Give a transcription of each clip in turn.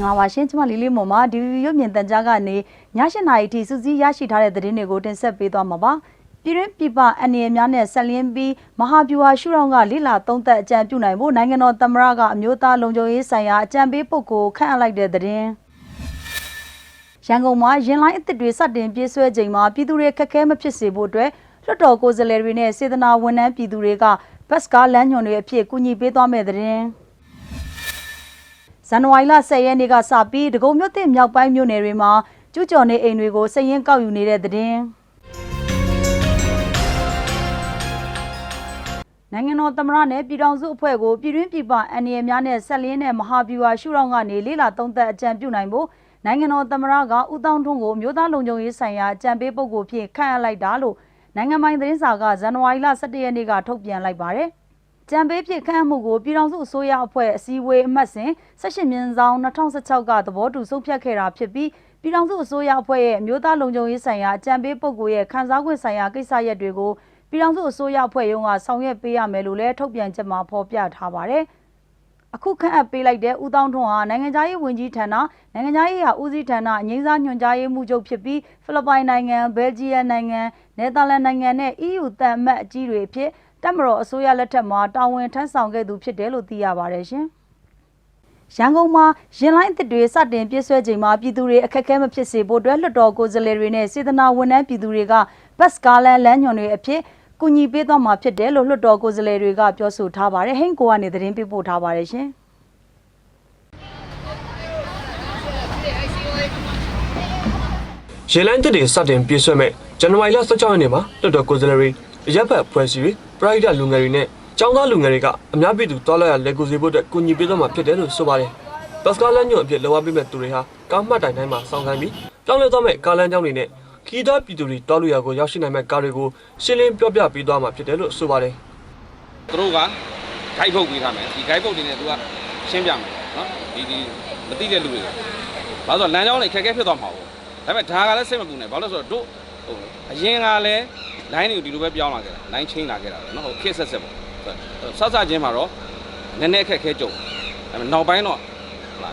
င်္ဂလာပါရှင်ကျမလီလေးမော်မှာဒီရုပ်မြင်သံကြားကနေည8နာရီထိစူးစီးရရှိထားတဲ့သတင်းတွေကိုတင်ဆက်ပေးသွားမှာပါပြည်တွင်းပြည်ပအနေအများနဲ့ဆက်လင်းပြီးမဟာဗျူဟာရှုထောင့်ကလိလာသုံးသက်အကြံပြုနိုင်ဖို့နိုင်ငံတော်သမ္မတကအမျိုးသားလုံခြုံရေးဆိုင်ရာအကြံပေးပုဂ္ဂိုလ်ခန့်အပ်လိုက်တဲ့သတင်းရန်ကုန်မှာရင်လိုင်းအသစ်တွေစတင်ပြေးဆွဲချိန်မှာပြည်သူတွေခက်ခဲမဖြစ်စေဖို့အတွက်လွှတ်တော်ကိုယ်စားလှယ်တွေနဲ့စေတနာဝန်ထမ်းပြည်သူတွေကဘတ်စကားလမ်းညွှန်တွေအဖြစ်ကူညီပေးသွားမယ့်သတင်း ဇန်နဝါရီလ10ရက်နေ့ကစပြီးဒဂုံမြို့သစ်မြောက်ပိုင်းမြို့နယ်တွေမှာကျူးကျော်နေအိမ်တွေကိုစည်ရင်ကောက်ယူနေတဲ့တဲ့တင်နိုင်ငံတော်သမ္မတနဲ့ပြည်ထောင်စုအဖွဲ့ကိုပြည်တွင်းပြည်ပအန်ရီအများနဲ့ဆက်လင်းတဲ့မဟာဗျူဟာရှုထောင့်ကနေလေးလာသုံးသက်အကြံပြုနိုင်ဖို့နိုင်ငံတော်သမ္မတကဦးတောင်းထွန်းကိုမြို့သားလုံခြုံရေးဆိုင်ရာအကြံပေးပုဂ္ဂိုလ်ဖြစ်ခန့်အပ်လိုက်တာလို့နိုင်ငံပိုင်သတင်းစာကဇန်နဝါရီလ17ရက်နေ့ကထုတ်ပြန်လိုက်ပါတယ်။ ကြံပေးဖြစ်ခန့်အမှုကိုပြည်ထောင်စုအစိုးရအဖွဲ့အစည်းအဝေးအမှတ်စဉ်18မြင်းဆောင်2016ကသဘောတူဆုံးဖြတ်ခဲ့တာဖြစ်ပြီးပြည်ထောင်စုအစိုးရအဖွဲ့ရဲ့မြို့သားလုံခြုံရေးဆိုင်ရာအကြံပေးပုဂ္ဂိုလ်ရဲ့ခန်းစားခွင့်ဆိုင်ရာကိစ္စရပ်တွေကိုပြည်ထောင်စုအစိုးရအဖွဲ့ရုံးကဆောင်ရွက်ပေးရမယ်လို့လည်းထုတ်ပြန်ချက်မှာဖော်ပြထားပါတယ်။အခုခန့်အပ်ပေးလိုက်တဲ့ဦးတောင်းထွန်းဟာနိုင်ငံသားရေးဝန်ကြီးဌာနနိုင်ငံသားရေးရာဦးစီးဌာနအငိမ့်စားညွှန်ကြားရေးမှူးချုပ်ဖြစ်ပြီးဖိလစ်ပိုင်နိုင်ငံ၊ဘယ်လ်ဂျီယံနိုင်ငံ၊နယ်သာလန်နိုင်ငံနဲ့ EU တန်အမတ်အကြီးတွေအဖြစ် တက်မတော်အစိုးရလက်ထက်မှာတာဝန်ထမ်းဆောင်ခဲ့သူဖြစ်တယ်လို့သိရပါတယ်ရှင်။ရန်ကုန်မှာရင်လိုင်းအသစ်တွေစတင်ပြည့်ဆွဲချိန်မှာပြည်သူတွေအခက်အခဲမဖြစ်စေဖို့အတွက်လွှတ်တော်ကိုယ်စားလှယ်တွေနဲ့စေတနာဝန်ထမ်းပြည်သူတွေကဘတ်စကားလန်လမ်းညွန်တွေအဖြစ်ကူညီပေးသွားမှာဖြစ်တယ်လို့လွှတ်တော်ကိုယ်စားလှယ်တွေကပြောဆိုထားပါတယ်။ဟိန်းကိုကနေသတင်းပေးပို့ထားပါတယ်ရှင်။ရေလိုင်းတစ်တွေစတင်ပြေးဆွဲမဲ့ဇန်နဝါရီလ16ရက်နေ့မှာလွှတ်တော်ကိုယ်စားလှယ်တွေအရက်ဖက်ဖွဲ့စည်းတွေ ပရိုက်တာလူငယ်တွေနဲ့ចောင်းသားလူငယ်တွေကအများပြည်သူတွားလာရလက်ကိုစီဖို့အတွက်ကူညီပေးသွားမှာဖြစ်တယ်လို့ဆိုပါတယ်။ဘတ်စကားလမ်းညွှန်အဖြစ်လောအပ်ပေးမဲ့သူတွေဟာကားမှတ်တိုင်တိုင်းမှာစောင့်ခိုင်းပြီးပြောင်းလဲသွားမဲ့ကားလမ်းကြောင်းတွေနဲ့ခီးသားပြည်သူတွေတွားလို့ရကိုရောက်ရှိနိုင်မဲ့ကားတွေကိုရှင်းလင်းပြောပြပေးသွားမှာဖြစ်တယ်လို့ဆိုပါတယ်သူတို့ကဂိုက်ဖုတ်ပေးထားမယ်ဒီဂိုက်ဖုတ်တွေနဲ့သူကရှင်းပြမယ်နော်ဒီဒီမသိတဲ့လူတွေကဘာလို့ဆိုတော့လမ်းကြောင်းတွေခက်ခဲဖြစ်သွားမှာပေါ့ဒါပေမဲ့ဒါကလည်းစိတ်မပူနဲ့ဘာလို့လဲဆိုတော့တို့ဟိုအရင်ကလည်း line တွေကိုဒီလိုပဲပြောင်းလာခဲ့တာ line ချင်းလာခဲ့တာပဲနော်ဟိုခက်ဆက်ဆက်ပေါ့ဆဆချင်းမှာတော့နည်းနည်းအခက်ခဲကြုံဒါပေမဲ့နောက်ပိုင်းတော့ဟလာ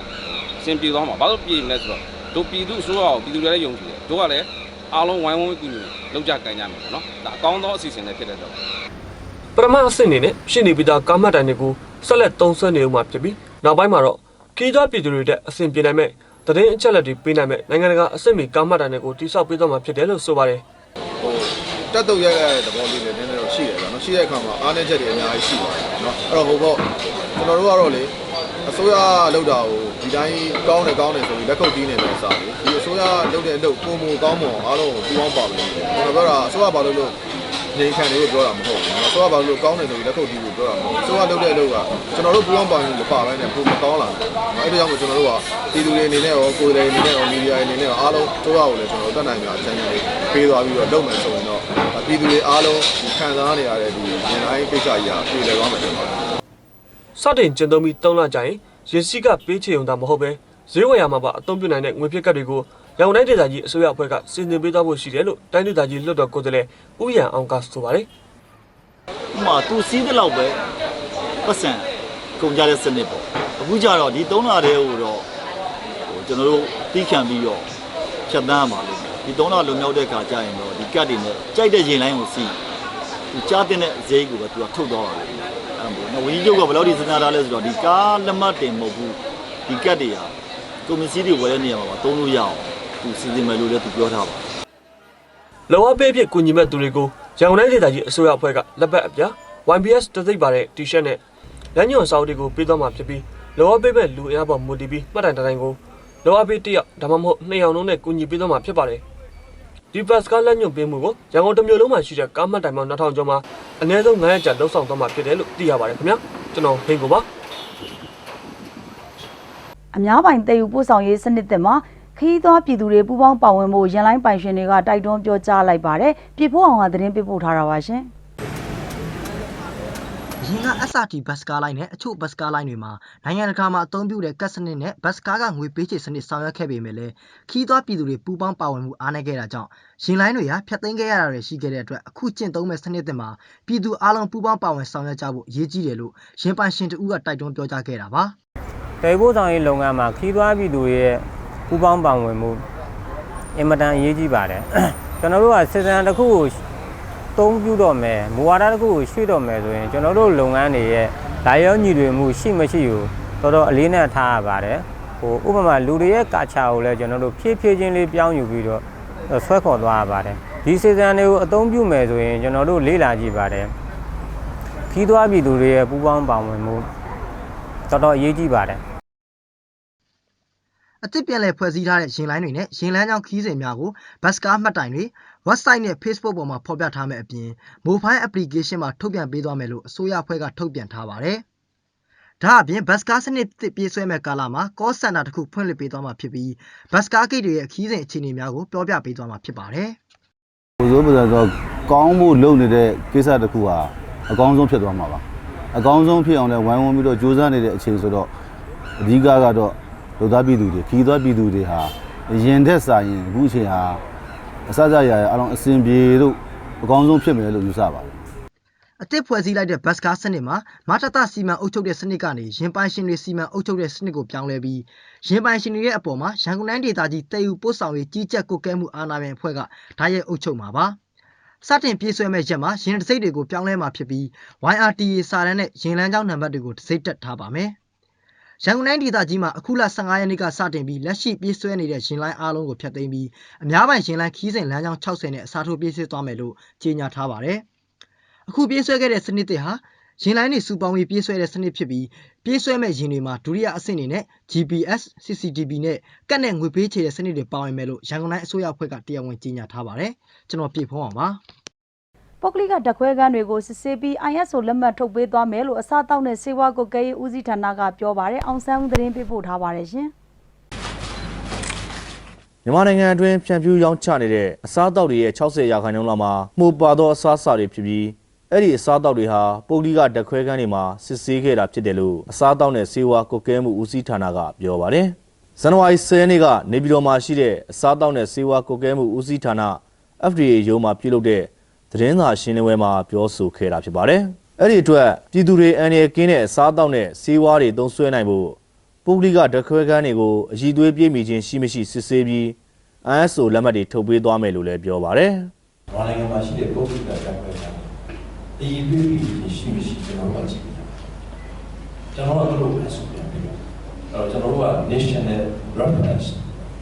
အဆင်ပြေသွားမှာဘာလို့ပြေမလဲဆိုတော့တို့ပြည်သူဆိုတော့ပြည်သူတွေလည်းယုံကြည်တယ်တို့ကလည်းအားလုံးဝိုင်းဝန်းကူညီလောက်ကြကန်ကြမယ်ပေါ့နော်ဒါအကောင်းသောအစီအစဉ်တွေဖြစ်တဲ့တော့။ပထမအဆင့်အနေနဲ့ရှင်းနေပြီးသားကားမှတ်တိုင်တွေကိုဆက်လက်သုံးစွဲနေဦးမှာဖြစ်ပြီးနောက်ပိုင်းမှာတော့ခီးသားပြည်သူတွေတဲ့အဆင်ပြေနိုင်မဲ့သတင်းအချက်အလက်တွေပေးနိုင်မဲ့နိုင်ငံတကာအဆင့်မီကားမှတ်တိုင်တွေကိုတိစောက်ပေးသွားမှာဖြစ်တယ်လို့ဆိုပါတယ်။ဟို တက်တော့ရရတဲ့သဘောလေးလည်းနည်းနည်းတော့ရှိတယ်ဗျာနော်ရှိတဲ့အခါမှာအားနည်းချက်တွေအများကြီးရှိပါတယ်နော်အဲ့တော့ဟိုပေါ့ကျွန်တော်တို့ကတော့လေအစိုးရလောက်တာကိုဒီတိုင်းကောင်းတယ်ကောင်းတယ်ဆိုပြီးလက်ခုပ်တီးနေတယ်စားလေဒီအစိုးရလုပ်တဲ့အလုပ်ပုံမူကောင်းမွန်အားလုံးကိုပူပေါင်းပါလို့ကျွန်တော်ပြောတာအစိုးရဘာလို့လို့ နေခံတယ်လို့ပြောတာမဟုတ်ဘူးနော်အစိုးရဘာလို့လို့ကောင်းတယ်ဆိုပြီးလက်ခုပ်တီးလို့ပြောတာမဟုတ်ဘူးအစိုးရလုပ်တဲ့အလုပ်ကကျွန်တော်တို့ပူပေါင်းပါလို့မပါဘဲနဲ့ပုံမကောင်းလာဘူးအဲ့ဒါကြောင့်မို့ကျွန်တော်တို့ကပြည်သူတွေအနေနဲ့ရောကိုယ်တွေအနေနဲ့ရောမီဒီယာအနေနဲ့ရောအားလုံးအစိုးရကိုလည်းကျွန်တော်တို့တက်နိုင်ကြအချမ်းကြီးပေးသွားပြီးတော့လုပ်မယ်ဆိုရင်တော့ပြည်သူတွေအားလုံးဒီခံစားနေရတဲ့ဒီရင်တိုင်းကိစ္စကြီးကပြည်လဲသွားမယ်ကျွန်တော်စတင်ကျင့်သုံးပြီး၃လကြာရင်ရစီကပေးချေုံတာမဟုတ်ပဲဈေးဝယ်ရမှာပါအသုံးပြုနိုင်တဲ့ငွေဖြစ်ကတ်တွေကို ရောင်တိုင်းဒေသကြီးအစိုးရအဖွဲ့ကစီစဉ်ပေးသွားဖို့ရှိတယ်လို့တိုင်းဒေသကြီးလွှတ်တော်ကိုယ်စားလှယ်ဦးရန်အောင်ကဆိုပါတယ်ဥပမာသူစီးတဲ့လောက်ပဲပတ်စံကုန်ကြတဲ့စနစ်ပေါ့အခုကျတော့ဒီ3လတည်းဟိုတော့ဟိုကျွန်တော်တို့တီးခံပြီးတော့ဖြတ်တန်းရမှာလို့ဒီ3လလုံမြောက်တဲ့ခါကျရင်တော့ဒီကတ်တွေနဲ့ကြိုက်တဲ့ရင်လိုင်းကိုစီးသူကြားတဲ့ဈေးကိုပဲသူကထုတ်သွားတာလေအဲ့ဒါမို့ဝင်းကြီးချုပ်ကဘယ်လောက်ဒီစဉ်းစားထားလဲဆိုတော့ဒီကားလက်မှတ်တင်မဟုတ်ဘူးဒီကတ်တွေဟာကွန်မစီတွေဝယ်တဲ့နေရာမှာပါသုံးလို့ရအောင် သူစီစဉ်မယ်လို့လည်းသူပြောထားပါလောအပေးဖြစ်ကူညီမဲ့သူတွေကိုရောင်တိုင်းဒေသကြီးအစိုးရအဖွဲ့ကလက်ပတ်အပြာ YBS တသိပ်ပါတဲ့ T-shirt နဲ့လမ်းညွှန်စာအုပ်တွေကိုပေးသွားမှာဖြစ်ပြီးလောအပေးမဲ့လူအင်အားပေါ်မူတည်ပြီးမှတ်တိုင်တိုင်းကိုလောအပေးတစ်ယောက်ဒါမှမဟုတ်နှစ်ယောက်လုံးနဲ့ကူညီပေးသွားမှာဖြစ်ပါတယ်ဒီဘတ်စကားလက်ညွှန်ပေးမှုကိုရန်ကုန်တမျိုးလုံးမှာရှိတဲ့ကားမှတ်တိုင်ပေါင်း2000ကျော်မှာအနည်းဆုံး900ကျပ်လောက်ဆောင်သွားမှာဖြစ်တယ်လို့သိရပါတယ်ခင်ဗျာကျွန်တော်ဟိန်ကိုပါအများပိုင်တည်ယူပို့ဆောင်ရေးစနစ်သစ်မှာ ခရီးသွားပြည်သူတွေပူးပေါင်းပါဝင်ဖို့ရန်လိုင်းပိုင်ရှင်တွေကတိုက်တွန်းပြောကြားလိုက်ပါတယ်။ပြည်ဖို့အောင်ကသတင်းပေးပို့ထားတာပါရှင်။အရင်က SRT ဘတ်စကားလိုင်းနဲ့အချို့ဘတ်စကားလိုင်းတွေမှာနိုင်ငံတကာမှာအသုံးပြုတဲ့ကတ်စနစ်နဲ့ဘတ်စကားကငွေပေးချေစနစ်ဆောင်ရွက်ခဲ့ပေမဲ့လည်းခီးသွွားပြည်သူတွေပူးပေါင်းပါဝင်မှုအားနည်းခဲ့တာကြောင့်ရင်လိုင်းတွေဟာဖျက်သိမ်းခဲ့ရတာတွေရှိခဲ့တဲ့အတွက်အခုကျင့်သုံးမဲ့စနစ်သစ်မှာပြည်သူအလုံးပူးပေါင်းပါဝင်ဆောင်ရွက်ကြဖို့အရေးကြီးတယ်လို့ရင်ပိုင်ရှင်တဦးကတိုက်တွန်းပြောကြားခဲ့တာပါတယ်ပို့ဆောင်ရေးလုပ်ငန်းမှာခီးသွွားပြည်သူတွေရဲ့ ပူးပေါင်းပါဝင်မှုအင်မတန်အရေးကြီးပါတယ်ကျွန်တော်တို့ကစစ်စံတစ်ခုကိုသုံးပြုတော့မယ်မူဝါဒတစ်ခုကိုရွှေ့တော့မယ်ဆိုရင်ကျွန်တော်တို့လုပ်ငန်းတွေရဲ့လာရောညီတွေမှုရှိမရှိကိုတော်တော်အလေးနဲ့ထားရပါတယ်ဟိုဥပမာလူတွေရဲ့ကာချာကိုလည်းကျွန်တော်တို့ဖြည်းဖြည်းချင်းလေးပြောင်းယူပြီးတော့ဆွဲခေါ်သွားရပါတယ်ဒီစစ်စံတွေကိုအသုံးပြုမယ်ဆိုရင်ကျွန်တော်တို့လေ့လာကြည့်ပါတယ်ခီးသွွားပြည်သူတွေရဲ့ပူးပေါင်းပါဝင်မှုတော်တော်အရေးကြီးပါတယ် အစ်စ်ပြန်လည်ဖွဲ့စည်းထားတဲ့ရင်လိုင်းတွေနဲ့ရင်လန်းကြောင်းခီးစဉ်များကိုဘတ်စကားမှတ်တိုင်တွေ website နဲ့ Facebook ပေါ်မှာဖော်ပြထားမယ့်အပြင် mobile application မှာထုတ်ပြန်ပေးသွားမယ်လို့အစိုးရအဖွဲ့ကထုတ်ပြန်ထားပါတယ်။ဒါအပြင်ဘတ်စကားစနစ်သစ်ပြေးဆွဲမဲ့ကာလမှာ call center တစ်ခုဖွင့်လှစ်ပေးသွားမှာဖြစ်ပြီးဘတ်စကားဂိတ်တွေရဲ့ခီးစဉ်အခြေအနေများကိုပြောပြပေးသွားမှာဖြစ်ပါတယ်။ဘိုးစိုးပဇာဆိုကောင်းမှုလုပ်နေတဲ့ကိစ္စတစ်ခုဟာအကောင်းဆုံးဖြစ်သွားမှာပါအကောင်းဆုံးဖြစ်အောင်လဲဝိုင်းဝန်းပြီးတော့ကြိုးစားနေတဲ့အချိန်ဆိုတော့အဓိကကတော့ လူသားပြည်သူတွေခီးသွွားပြည်သူတွေဟာရင်တဲ့စာရင်အခုအချိန်ဟာအစစရရအလုံးအစင်ပြေတို့အကောင်းဆုံးဖြစ်မယ်လို့ယူဆပါတယ်အသစ်ဖွဲ့စည်းလိုက်တဲ့ဘတ်စကားစနစ်မှာမတတစီမံအုပ်ချုပ်တဲ့စနစ်ကနေရင်ပိုင်ရှင်တွေစီမံအုပ်ချုပ်တဲ့စနစ်ကိုပြောင်းလဲပြီးရင်ပိုင်ရှင်တွေရဲ့အပေါ်မှာရန်ကုန်တိုင်းဒေသကြီးတည်ယူပို့ဆောင်ရေးကြီးကြပ်ကွပ်ကဲမှုအာဏာပိုင်အဖွဲ့ကဓာတ်ရိုက်အုပ်ချုပ်မှာပါစတင်ပြေးဆွဲမဲ့ရက်မှာရင်တစိမ့်တွေကိုပြောင်းလဲမှာဖြစ်ပြီး YRTA စာတန်းနဲ့ရင်လန်းကြောင်းနံပါတ်တွေကိုတစိမ့်တက်ထားပါမယ် ရန်ကုန်တိုင်းဒေသကြီးမှာအခုလ15ရက်နေ့ကစတင်ပြီးလက်ရှိပြေးဆွဲနေတဲ့ရင်လိုင်းအားလုံးကိုဖျက်သိမ်းပြီးအများပိုင်ရင်လိုင်းခီးစဉ်လမ်းကြောင်း60နဲ့အစားထိုးပြေးဆွဲသွားမယ်လို့ကြေညာထားပါတယ်။အခုပြေးဆွဲခဲ့တဲ့စနစ်တစ်ဟာရင်လိုင်းတွေစုပေါင်းပြီးပြေးဆွဲတဲ့စနစ်ဖြစ်ပြီးပြေးဆွဲမဲ့ရင်တွေမှာဒုတိယအဆင့်အနေနဲ့ GPS, CCTV နဲ့ကတ်နဲ့ငွေပေးချေတဲ့စနစ်တွေပါဝင်မယ်လို့ရန်ကုန်တိုင်းအစိုးရအဖွဲ့ကတရားဝင်ကြေညာထားပါတယ်။ကျွန်တော်ပြေဖုံးအောင်ပါ။ ပုဂ္ဂလိကဓာတ်ခွဲခန်းတွေကိုစစ်ဆေးပြီး ISO လက်မှတ်ထုတ်ပေးသွားမယ်လို့အစားအသောက်နဲ့စေဝါကုတ်ကဲရေးဦးစီးဌာနကပြောပါတယ်အောင်ဆန်းဦးသတင်းပေးပို့ထားပါတယ်ရှင်မြန်မာနိုင်ငံအတွင်းဖြန့်ဖြူးရောင်းချနေတဲ့အစားအသောက်တွေရဲ့60ရာခိုင်နှုန်းလောက်မှာမှုပါသောအစားအစာတွေဖြစ်ပြီးအဲ့ဒီအစားအသောက်တွေဟာပုဂ္ဂလိကဓာတ်ခွဲခန်းတွေမှာစစ်ဆေးခဲ့တာဖြစ်တယ်လို့အစားအသောက်နဲ့စေဝါကုတ်ကဲမှုဦးစီးဌာနကပြောပါတယ်။ဇန်နဝါရီ10ရက်နေ့ကနေပြည်တော်မှာရှိတဲ့အစားအသောက်နဲ့စေဝါကုတ်ကဲမှုဦးစီးဌာန FDA ရုံးမှာပြုလုပ်တဲ့ သတင်းစာရှင်းလင်းပွဲမှာပြောဆိုခဲ့တာဖြစ်ပါတယ်။အဲ့ဒီအတွက်ပြည်သူတွေအန္တရာယ်ကင်းတဲ့အစားအသောက်နဲ့စေဝါတွေသုံးစွဲနိုင်ဖို့ပုဂ္ဂလိကဓာတ်ခွဲခန်းတွေကိုအည်သွေးပြည့်မီခြင်းရှိမရှိစစ်ဆေးပြီး ISO လက်မှတ်တွေထုတ်ပေးသွားမယ်လို့လည်းပြောပါတယ်။ဘာနိုင်ငံမှာရှိတဲ့ပုဂ္ဂလိကဓာတ်ခွဲခန်းအရင်တွေ့ပြီးရှိမရှိကျွန်တော်တို့ကြည့်ပြရ။ကျွန်တော်တို့လည်းဆိုပြန်ပြီးတော့အဲ့တော့ကျွန်တော်တို့က national reference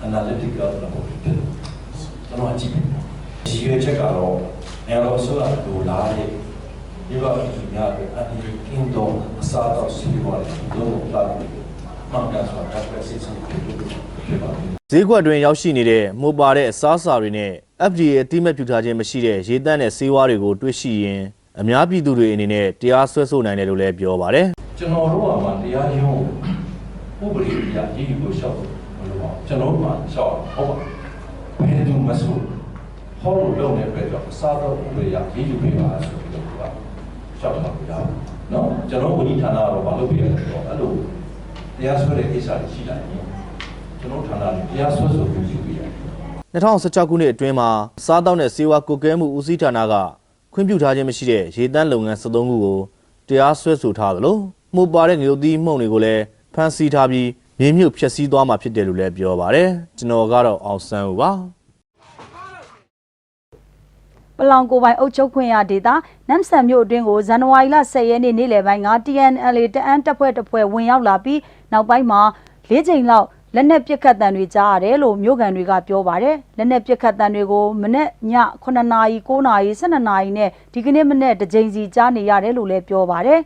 analytical report ဖြစ်တယ်။ကျွန်တော်ကြည့်ပြ။ဒီရွေးချက်ကတော့ အဲလိုဆိုတော့ဒိုလာရဲ့ဒီဘာကြီးများတဲ့အဒီကင်းတော့အစားတော့စီးပွားရေးတို့လာပြီးမှန်ကန်စွာဓာတ်ခွဲစစ်ဆေးဖြစ်လို့ဖြစ်ပါတယ်။ဈေးကွက်တွင်ရောက်ရှိနေတဲ့မှုပါတဲ့အစားအစာတွေနဲ့ FDA အတိအမဲ့ပြုထားခြင်းမရှိတဲ့ရေတန့်တဲ့ဆေးဝါးတွေကိုတွေ့ရှိရင်အများပြည်သူတွေအနေနဲ့တရားစွဲဆိုနိုင်တယ်လို့လည်းပြောပါတယ်။ကျွန်တော်တို့ကမှတရားရုံးဥပဒေအရရေးယူလို့ရှောက်မလို့ပါကျွန်တော်တို့မှရှောက်ဟုတ်ပါဘယ်သူမဆို ဟောလို့လုပ်နေတဲ့အတွက်ကြောင့်အစားတော့ဥပဒေအရရေးယူပေးပါဆိုပြီးတော့ကရှောက်တာပြရအောင်နော်ကျွန်တော်ဝန်ကြီးဌာနကတော့မလုပ်ပြရဆိုတော့အဲ့လိုတရားစွဲတဲ့ကိစ္စတွေရှိလာရင်ကျွန်တော်ဌာနကတရားစွဲဆိုပြီးယူပေးရတယ်2016ခုနှစ်အတွင်းမှာစားတောက်တဲ့စေဝါကုတ်ကဲမှုဦးစီးဌာနကခွင့်ပြုထားခြင်းမရှိတဲ့ရေတန့်လုပ်ငန်း73ခုကိုတရားစွဲဆိုထားသလိုမှုပါတဲ့ငရုတ်သီးမှုန့်တွေကိုလည်းဖမ်းဆီးထားပြီးမြေမြုပ်ဖျက်ဆီးသွားမှာဖြစ်တယ်လို့လည်းပြောပါတယ်ကျွန်တော်ကတော့အောင်ဆန်းဦးပါ ပလောင်ကိုပိုင်အုပ်ချုပ်ခွင့်ရဒေတာနမ်ဆန်မြို့အတွင်းကိုဇန်နဝါရီလ10ရက်နေ့နေ့လယ်ပိုင်းက TNLA တအန်းတပ်ဖွဲ့တစ်ဖွဲ့ဝင်ရောက်လာပြီးနောက်ပိုင်းမှာ၄ချိန်လောက်လက်နက်ပစ်ခတ်တံတွေကြားရတယ်လို့မြို့ကန်တွေကပြောပါတယ်လက်နက်ပစ်ခတ်တံတွေကိုမနေ့ည9နာရီ9နာရီ12နာရီနဲ့ဒီကနေ့မနေ့တစ်ချိန်စီကြားနေရတယ်လို့လည်းပြောပါတယ်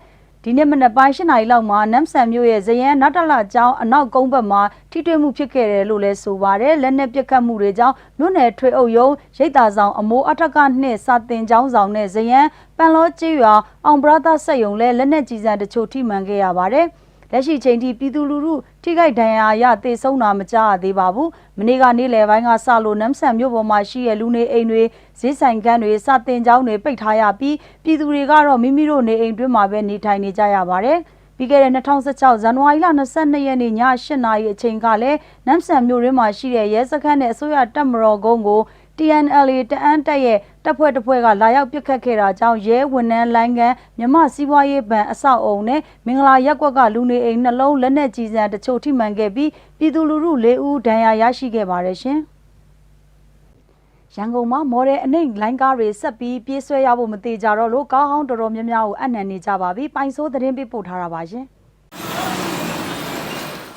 ဒီနေ့မနက်ပိုင်း၈နာရီလောက်မှာနမ်ဆန်မြို့ရဲ့ဇယန်နတ်တလကျောင်းအနောက်ကုန်းဘက်မှာထိတွေ့မှုဖြစ်ခဲ့တယ်လို့လည်းဆိုပါတယ်လက်နက်ပစ်ခတ်မှုတွေကြောင့်မြို့နယ်ထွေအုပ်ရုံးရိတ်တာဆောင်အမိုးအထက်ကနှင့်စာတင်ကျောင်းဆောင်နဲ့ဇယန်ပန်လောကျေးရွာအောင်ဘရသာဆက်ယုံလည်းလက်နက်ကြီးစံတချို့ထိမှန်ခဲ့ရပါတယ် လက်ရှိချိန်ထိပြည်သူလူထုထိခိုက်ဒဏ်ရာရသေဆုံးတာမကြားရသေးပါဘူး။မနေ့ကနေ့လယ်ပိုင်းကစလို့နမ်ဆန်မြို့ပေါ်မှာရှိတဲ့လူနေအိမ်တွေဈေးဆိုင်ကန်းတွေစာတင်ကျောင်းတွေပိတ်ထားရပြီးပြည်သူတွေကတော့မိမိတို့နေအိမ်တွင်းမှာပဲနေထိုင်နေကြရပါတယ်။ပြီးခဲ့တဲ့2016ဇန်နဝါရီလ22ရက်နေ့ည8နာရီအချိန်ကလည်းနမ်ဆန်မြို့ရင်းမှာရှိတဲ့ရဲစခန်းနဲ့အစိုးရတပ်မတော်ကုန်းကို TNLA တအန်းတက်ရဲ့တပ်ဖွဲ့တစ်ဖွဲ့ကလာရောက်ပစ်ခတ်ခဲ့တာကြောင့်ရဲဝန်ထမ်းလိုင်းကန်မြမစီးပွားရေးဘဏ်အဆောက်အုံနဲ့မင်္ဂလာရက်ကွက်ကလူနေအိမ်နှလုံးလက်နက်ကြီးစံတချို့ထိမှန်ခဲ့ပြီးပြည်သူလူထု၄ဦးဒဏ်ရာရရှိခဲ့ပါတယ်ရှင်။ရန်ကုန်မှာမော်ဒယ်အနှိမ်လိုင်းကားတွေဆက်ပြီးပြေးဆွဲရဖို့မသေးကြတော့လို့ကားဟောင်းတော်တော်များများကိုအနှံနေကြပါပြီ။ပိုင်ဆိုးသတင်းပေးပို့ထားတာပါရှင်။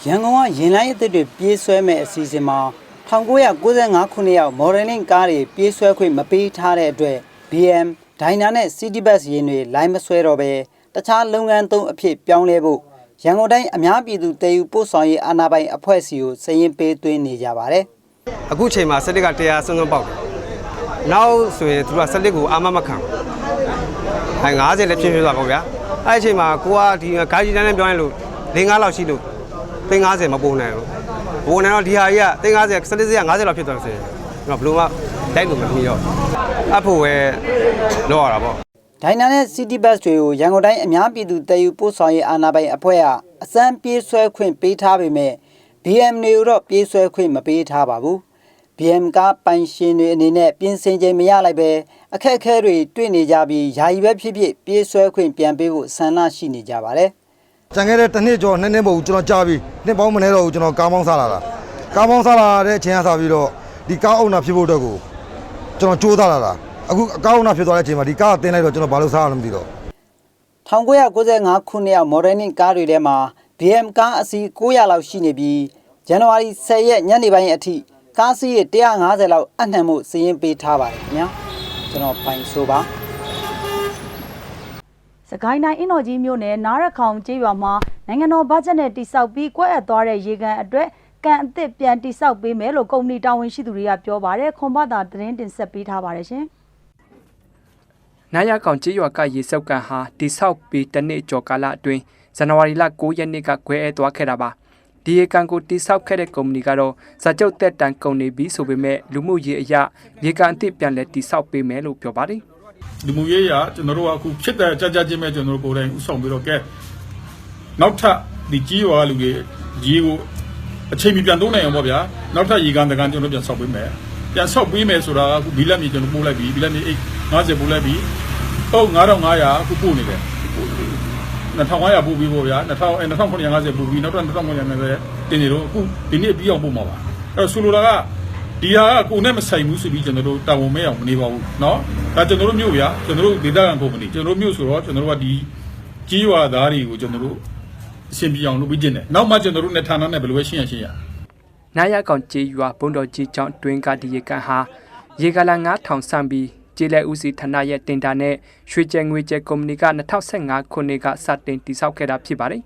ရန်ကုန်ကရင်လိုင်းအသစ်တွေပြေးဆွဲမဲ့အစီအစဉ်မှာ 1995ခုနှစ်ရောက် modeling ကားတွေပြေးဆွဲခွင့်မပေးထားတဲ့အတွက် BM, Dyna နဲ့ City Bus ယာဉ်တွေလိုင်းမဆွဲတော့ဘဲတခြားလုပ်ငန်းသုံးအဖြစ်ပြောင်းလဲဖို့ရန်ကုန်တိုင်းအများပြည်သူတည်ယူပို့ဆောင်ရေးအာဏာပိုင်အဖွဲ့စီကိုစည်ရင်ပေးသွင်းနေကြပါတယ်။အခုချိန်မှာစက်လစ်ကတရားစွန်းစွန်းပေါက်တယ်။နောက်ဆိုရင်သူကစက်လစ်ကိုအာမမခံဘူး။အဲ90လည်းဖြစ်ဖြစ်သွားပေါ့ဗျာ။အဲ့ဒီအချိန်မှာကိုကဒီဂိုင်းကြီးတန်းနဲ့ပြောရင်လို့၄၅လောက်ရှိလို့350မပုံနိုင်ဘူး။ ပုံနိုင်တော့ဒီဟာကြီးက350စက်လစ်စရ50လောက်ဖြစ်သွားလို့ဆိုရင်ကျွန်တော်ဘယ်လိုမှတိုက်လို့မပြီးတော့အဖို့ပဲလောက်ရတာပေါ့ဒိုင်နာနဲ့ City Bus တွေကိုရန်ကုန်တိုင်းအများပြည်သူတည်ယူပို့ဆောင်ရေးအာဏာပိုင်အဖွဲ့ကအစမ်းပြေးဆွဲခွင့်ပေးထားပေမဲ့ BM တွေကိုတော့ပြေးဆွဲခွင့်မပေးထားပါဘူး။ BM ကပိုင်ရှင်တွေအနေနဲ့ပြင်ဆင်ချိန်မရလိုက်ပဲအခက်အခဲတွေတွေ့နေကြပြီးယာယီပဲဖြစ်ဖြစ်ပြေးဆွဲခွင့်ပြန်ပေးဖို့ဆန္ဒရှိနေကြပါတယ်။ ကြံခဲ့တဲ့တစ်နှစ်ကျော်နှစ်နှစ်မဟုတ်ဘူးကျွန်တော်ကြားပြီးနှစ်ပေါင်းမနေတော့ဘူးကျွန်တော်ကားမောင်းစားလာတာကားမောင်းစားလာတဲ့အချိန်ကစပြီးတော့ဒီကားအုံနာဖြစ်ဖို့အတွက်ကိုကျွန်တော်ကြိုးစားလာတာအခုကားအုံနာဖြစ်သွားတဲ့အချိန်မှာဒီကားကတင်းလိုက်တော့ကျွန်တော်ဘာလို့စားရလဲမသိတော့1995ခုနှစ်ရောက် Modern ကားတွေထဲမှာ BM ကားအစီး900လောက်ရှိနေပြီးဇန်နဝါရီ10ရက်ညနေပိုင်းအထိကားစီးရေ150လောက်အနှံ့မှုစည်ရင်ပေးထားပါတယ်ခင်ဗျာကျွန်တော်ပိုင်ဆိုပါ စကိုင်းတိုင်းအင်းတော်ကြီးမြို့နယ်နားရခေါင်ကျေးရွာမှာနိုင်ငံတော်ဘတ်ဂျက်နဲ့တိစောက်ပြီးကွက်အပ်သွားတဲ့ရေကန်အတွက်ကန်အသစ်ပြန်တိစောက်ပေးမယ်လို့ကုမ္ပဏီတာဝန်ရှိသူတွေကပြောပါတယ်ခွန်ဘတာသတင်းတင်ဆက်ပေးထားပါတယ်ရှင်နာရကောင်ကျေးရွာကရေစုပ်ကန်ဟာတိဆောက်ပြီးတနှစ်ကျော်ကာလအတွင်းဇန်နဝါရီလ9ရက်နေ့ကခွဲအဲသွားခဲ့တာပါဒီရေကန်ကိုတိဆောက်ခဲ့တဲ့ကုမ္ပဏီကတော့ဇာကျုပ်တက်တန်ကုန်နေပြီဆိုပေမဲ့လူမှုရေးအရာရေကန်အသစ်ပြန်လဲတိဆောက်ပေးမယ်လို့ပြောပါတယ် လူမှုရေးရကျွန်တော်တို့ကအခုဖြစ်တဲ့ကြကြချင်းပဲကျွန်တော်တို့ကိုယ်တိုင်ဥဆောင်ပြီးတော့ကဲနောက်ထပ်ဒီကြီးရွာလူတွေကြီးကိုအချိန်မီပြန်သုံးနိုင်အောင်ပေါ့ဗျာနောက်ထပ်ရေကန်တကန်ကျွန်တော်တို့ပြန်ဆောက်ပေးမယ်ပြန်ဆောက်ပေးမယ်ဆိုတာကအခုဘီလက်မြေကျွန်တော်ပို့လိုက်ပြီဘီလက်မြေ50ပို့လိုက်ပြီဟုတ်9500အခုပို့နေတယ်2500ပို့ပြီးပေါ့ဗျာ2000 2950ပို့ပြီးနောက်ထပ်2950တင်နေတော့အခုဒီနေ့ပြီးအောင်ပို့မှာပါအဲ့တော့ဆိုလိုတာက ဒီဟာကကိုနဲ့မဆိုင်ဘူးဆိုပြီးကျွန်တော်တို့တာဝန်မဲ့အောင်မနေပါဘူးเนาะဒါကျွန်တော်တို့မြို့ဗျာကျွန်တော်တို့ဒေသခံကုမ္ပဏီကျွန်တော်တို့မြို့ဆိုတော့ကျွန်တော်တို့ကဒီကြီးရွာသားတွေကိုကျွန်တော်တို့အဆင်ပြေအောင်လုပ်ပြီးကျင်တယ်နောက်မှကျွန်တော်တို့နဲ့ဌာနနဲ့ဘယ်လိုပဲရှင်းရရှင်းရ နာရကောင်ကျေးရွာဘုံတော်ကြီးကျောင်းတွင်ကဒီရေကန်ဟာရေကလာ9000ဆန့်ပြီးကျေးလက်ဦးစီးဌာနရဲ့တင်တာနဲ့ရွှေကျဲငွေကျဲကုမ္ပဏီက2015ခုနှစ်ကစတင်တည်ဆောက်ခဲ့တာဖြစ်ပါတယ်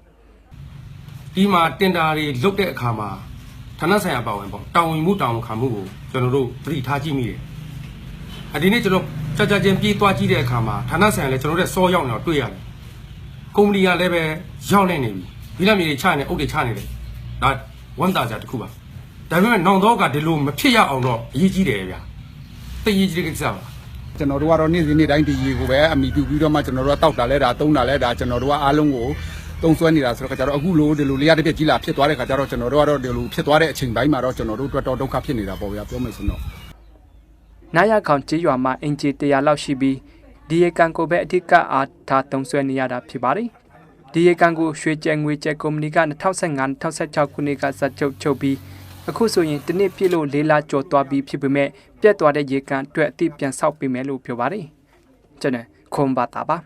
ဒီမှာတင်တာတွေလုတ်တဲ့အခါမှာ ဌာနဆိုင်ရာပါဝင်ပေါ့တာဝန်မှုတာဝန်ခံမှုကိုကျွန်တော်တို့သတိထားကြည့်မိတယ်။အဒီနေ့ကျွန်တော်ကြာကြာချင်းပြေးသွားကြည့်တဲ့အခါမှာဌာနဆိုင်ရာလည်းကျွန်တော်တို့စောရောက်နေတာတွေ့ရတယ်။ကုမ္ပဏီကလည်းပဲရောက်နေနေပြီ။ဘီလာမြေတွေချနေအုပ်တွေချနေတယ်။ဒါဝန်တာကြတစ်ခုပါ။ဒါပေမဲ့နောင်တော့ကဒီလိုမဖြစ်ရအောင်တော့အရေးကြီးတယ်ဗျာ။တည်ရေးကြီးတဲ့ကိစ္စပါ။ကျွန်တော်တို့ကတော့နေ့စဉ်နေ့တိုင်းဒီရေကိုပဲအမိပြုပြီးတော့မှကျွန်တော်တို့ကတောက်တာလဲဒါသုံးတာလဲဒါကျွန်တော်တို့ကအားလုံးကို သုံးဆွဲနေတာဆိုတော့ခါကျတော့အခုလိုဒီလိုလေးရတဲ့ပြက်ကြီးလာဖြစ်သွားတဲ့ခါကျတော့ကျွန်တော်တို့ကတော့ဒီလိုဖြစ်သွားတဲ့အချိန်ပိုင်းမှာတော့ကျွန်တော်တို့အတွက်တော့ဒုက္ခဖြစ်နေတာပေါ့ဗျာပြောမယ်ဆိုတော့နာရကောင်ကျေးရွာမှာအင်ဂျီ100လောက်ရှိပြီးဒီရေကန်ကိုပဲအဓိကအားထားသုံးစွဲနေရတာဖြစ်ပါတယ်ဒီရေကန်ကိုရွှေကျဲငွေကျဲကုမ္ပဏီက2015-2016ခုနှစ်ကစချုပ်ချုပ်ပြီးအခုဆိုရင်တစ်နှစ်ပြည့်လို့လေးလကျော်သွားပြီးဖြစ်ပေမဲ့ပြတ်သွားတဲ့ရေကန်အတွက်အသည့်ပြန်ဆောက်ပေးမယ်လို့ပြောပါတယ်ကျွန်တော်ခွန်ပါတာပါ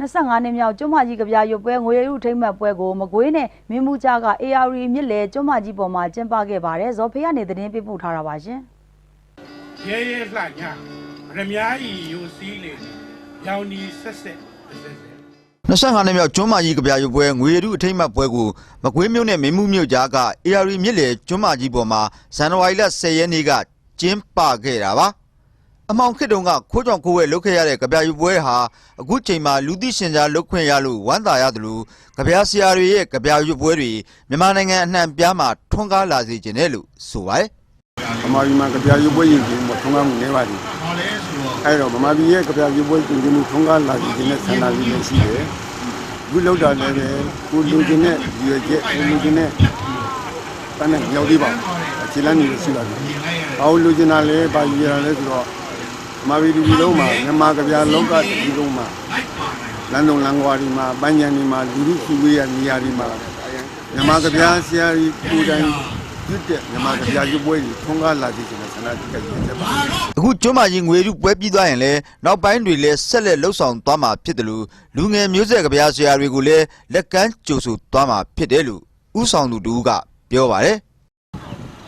25နှစ်မြောက်ကျွမ်းမကြီးကဗျာရွတ်ပွဲငွေရုထိမ့်မှတ်ပွဲကိုမကွေးနဲ့မင်းမူကြားက AR မြစ်လေကျွမ်းမကြီးပေါ်မှာကျင်းပခဲ့ပါတယ်ဇော်ဖေးကနေသတင်းပေးပို့ထားတာပါရှင်ရဲရဲလှညရမ ्या ဤယိုစီးလေရောင်ဒီဆက်ဆက်ဆက်ဆက်25နှစ်မြောက်ကျွန်းမကြီးကဗျာရုပ်ပွဲငွေရတုအထိမ့်မှတ်ပွဲကိုမကွေးမြို့နယ်မင်းမှုမြို့ကြားက AR မြစ်လေကျွန်းမကြီးပေါ်မှာဇန်နဝါရီလ10ရက်နေ့ကကျင်းပခဲ့တာပါ အမောင်ခေတ်တုန်းကခိုးကြောင်ခိုးဝဲလုပ်ခဲ့ရတဲ့ကဗျာရုပ်ပွဲဟာအခုချိန်မှာလူသိရှင်ကြားလုပ်ခွင့်ရလို့ဝမ်းသာရတယ်လို့ကဗျာဆရာတွေရဲ့ကဗျာရုပ်ပွဲတွေမြန်မာနိုင်ငံအနှံ့ပြားမှာထွန်းကားလာစေခြင်းတယ်လို့ဆိုပါတယ်ဗမာပြည်မှာကြပြရုပ်ပွဲရင်ကျင်းမထုံးကားမှုနေပါသည်အဲ့တော့ဗမာပြည်ရဲ့ကြပြရုပ်ပွဲကျင်းမှုထုံးကားလာပြီးတဲ့ဆန္ဒလေးလည်းရှိတယ်အခုလောက်တာလည်းပဲကိုလူချင်းနဲ့ဒီရကျကိုလူချင်းနဲ့အတန်းနဲ့မြောက်သေးပါဘူးခြေလမ်းနေရှိပါသေးတယ်။ဘာလို့လိုချင်တာလဲဘာရည်ရတာလဲဆိုတော့ မာဗီဒီဗီလုံးမှာမြန်မာကဗျာလောကဒီလုံးမှာလမ်းတုံလမ်းကွာဒီမှာပန်းချန်ဒီမှာလူလူစုဝေးရနေရာဒီမှာမြန်မာကဗျာဆရာကြီးကိုယ်တိုင်ပြုတဲ့မြန်မာကဗျာရုပ်ပွဲကြီးထုံးကားလာကြည့်တဲ့ဆန္ဒတိတ်ကြည့်ချက်ပါအခုကျွမ်းမကြီးငွေရုပွဲပြီးသွားရင်လည်းနောက်ပိုင်းတွေလည်းဆက်လက်လှုပ်ဆောင်သွားမှာဖြစ်တယ်လို့လူငယ်မျိုးဆက်ကဗျာဆရာတွေကိုလည်းလက်ကမ်းကြိုဆိုသွားမှာဖြစ်တယ်လို့ဥဆောင်သူတူကပြောပါတယ်